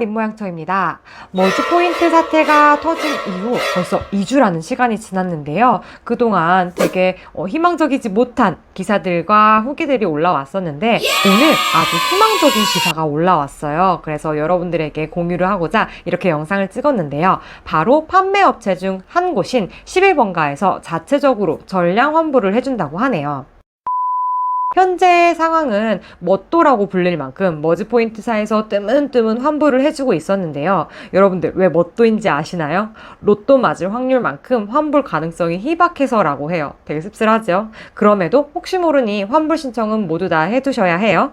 립 모양처입니다. 머지 포인트 사태가 터진 이후 벌써 2주라는 시간이 지났는데요. 그동안 되게 어, 희망적이지 못한 기사들과 후기들이 올라왔었는데 오늘 아주 희망적인 기사가 올라왔어요. 그래서 여러분들에게 공유를 하고자 이렇게 영상을 찍었는데요. 바로 판매업체 중 한 곳인 11번가에서 자체적으로 전량 환불을 해준다고 하네요. 현재 상황은 멋도라고 불릴 만큼 머지 포인트사에서 뜨문뜨문 환불을 해주고 있었는데요. 여러분들 왜 멋도인지 아시나요? 로또 맞을 확률만큼 환불 가능성이 희박해서라고 해요. 되게 씁쓸하죠? 그럼에도 혹시 모르니 환불 신청은 모두 다 해두셔야 해요.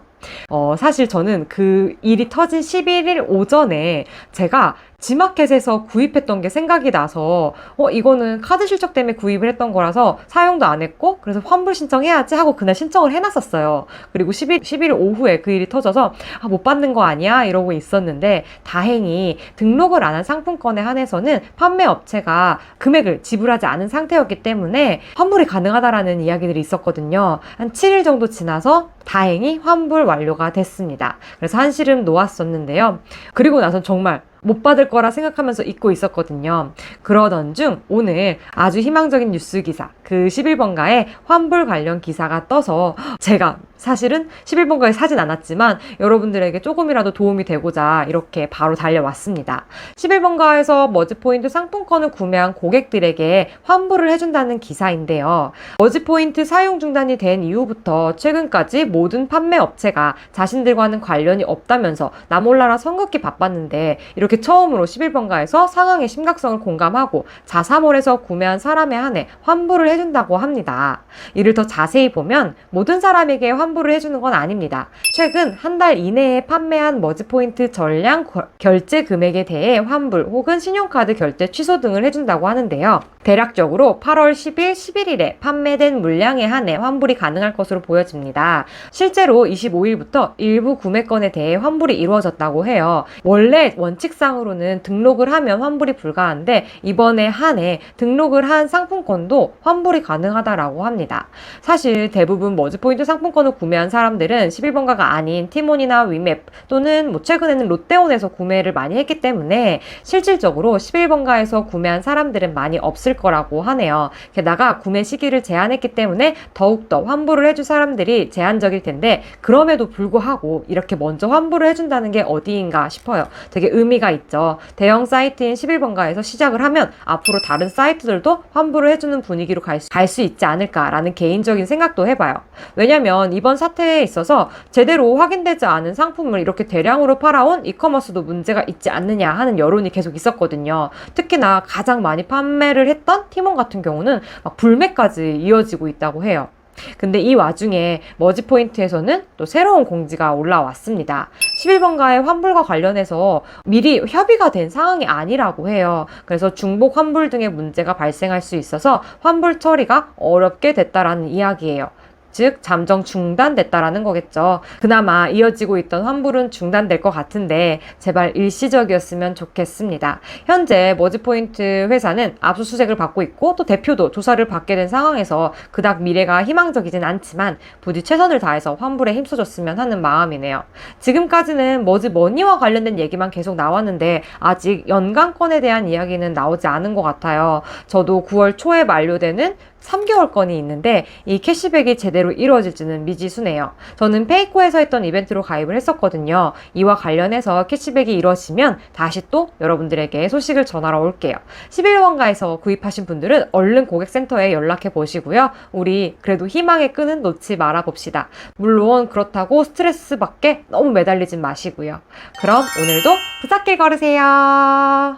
어, 사실 저는 그 일이 터진 11일 오전에 제가 지마켓에서 구입했던 게 생각이 나서 어 이거는 카드 실적 때문에 구입을 했던 거라서 사용도 안 했고 그래서 환불 신청해야지 하고 그날 신청을 해놨었어요. 그리고 10일 11일 오후에 그 일이 터져서 아, 못 받는 거 아니야 이러고 있었는데 다행히 등록을 안 한 상품권에 한해서는 판매 업체가 금액을 지불하지 않은 상태였기 때문에 환불이 가능하다라는 이야기들이 있었거든요. 한 7일 정도 지나서 다행히 환불 완료가 됐습니다. 그래서 한시름 놓았었는데요. 그리고 나선 정말 못 받을 거라 생각하면서 잊고 있었거든요. 그러던 중 오늘 아주 희망적인 뉴스 기사, 그 11번가의 환불 관련 기사가 떠서 제가 사실은 11번가에 사진 않았지만 여러분들에게 조금이라도 도움이 되고자 이렇게 바로 달려왔습니다. 11번가에서 머지포인트 상품권을 구매한 고객들에게 환불을 해준다는 기사인데요. 머지포인트 사용 중단이 된 이후부터 최근까지 모든 판매 업체가 자신들과는 관련이 없다면서 나몰라라 선긋기 바빴는데 이렇게 처음으로 11번가에서 상황의 심각성을 공감하고 자사몰에서 구매한 사람에 한해 환불을 해준다고 합니다. 이를 더 자세히 보면 모든 사람에게 환불을 해주는 건 아닙니다. 최근 한 달 이내에 판매한 머지포인트 전량 거- 결제 금액에 대해 환불 혹은 신용카드 결제 취소 등을 해준다고 하는데요. 대략적으로 8월 10일, 11일에 판매된 물량에 한해 환불이 가능할 것으로 보여집니다. 실제로 25일부터 일부 구매건에 대해 환불이 이루어졌다고 해요. 원래 원칙 상으로는 등록을 하면 환불이 불가한데 이번에 한해 등록을 한 상품권도 환불이 가능하다라고 합니다. 사실 대부분 머지포인트 상품권을 구매한 사람들은 11번가가 아닌 티몬이나 위맵 또는 뭐 최근에는 롯데온에서 구매를 많이 했기 때문에 실질적으로 11번가에서 구매한 사람들은 많이 없을 거라고 하네요. 게다가 구매 시기를 제한했기 때문에 더욱더 환불을 해줄 사람들이 제한적일 텐데 그럼에도 불구하고 이렇게 먼저 환불을 해준다는 게 어디인가 싶어요. 되게 의미가 있죠. 대형 사이트인 11번가에서 시작을 하면 앞으로 다른 사이트들도 환불을 해주는 분위기로 갈 수, 있지 않을까라는 개인적인 생각도 해봐요. 왜냐면 이번 사태에 있어서 제대로 확인되지 않은 상품을 이렇게 대량으로 팔아온 이커머스도 문제가 있지 않느냐 하는 여론이 계속 있었거든요. 특히나 가장 많이 판매를 했던 티몬 같은 경우는 막 불매까지 이어지고 있다고 해요. 근데 이 와중에 머지 포인트에서는 또 새로운 공지가 올라왔습니다. 11번가의 환불과 관련해서 미리 협의가 된 상황이 아니라고 해요. 그래서 중복 환불 등의 문제가 발생할 수 있어서 환불 처리가 어렵게 됐다라는 이야기예요. 즉 잠정 중단됐다라는 거겠죠. 그나마 이어지고 있던 환불은 중단될 것 같은데 제발 일시적이었으면 좋겠습니다. 현재 머지포인트 회사는 압수수색을 받고 있고 또 대표도 조사를 받게 된 상황에서 그닥 미래가 희망적이진 않지만 부디 최선을 다해서 환불에 힘써줬으면 하는 마음이네요. 지금까지는 머지 머니와 관련된 얘기만 계속 나왔는데 아직 연간권에 대한 이야기는 나오지 않은 것 같아요. 저도 9월 초에 만료되는 3개월권이 있는데 이 캐시백이 제대로 이루어질지는 미지수네요. 저는 페이코에서 했던 이벤트로 가입을 했었거든요. 이와 관련해서 캐시백이 이루어지면 다시 또 여러분들에게 소식을 전하러 올게요. 11원가에서 구입하신 분들은 얼른 고객센터에 연락해 보시고요. 우리 그래도 희망의 끈은 놓지 말아 봅시다. 물론 그렇다고 스트레스밖에 너무 매달리진 마시고요. 그럼 오늘도 부탁길 걸으세요.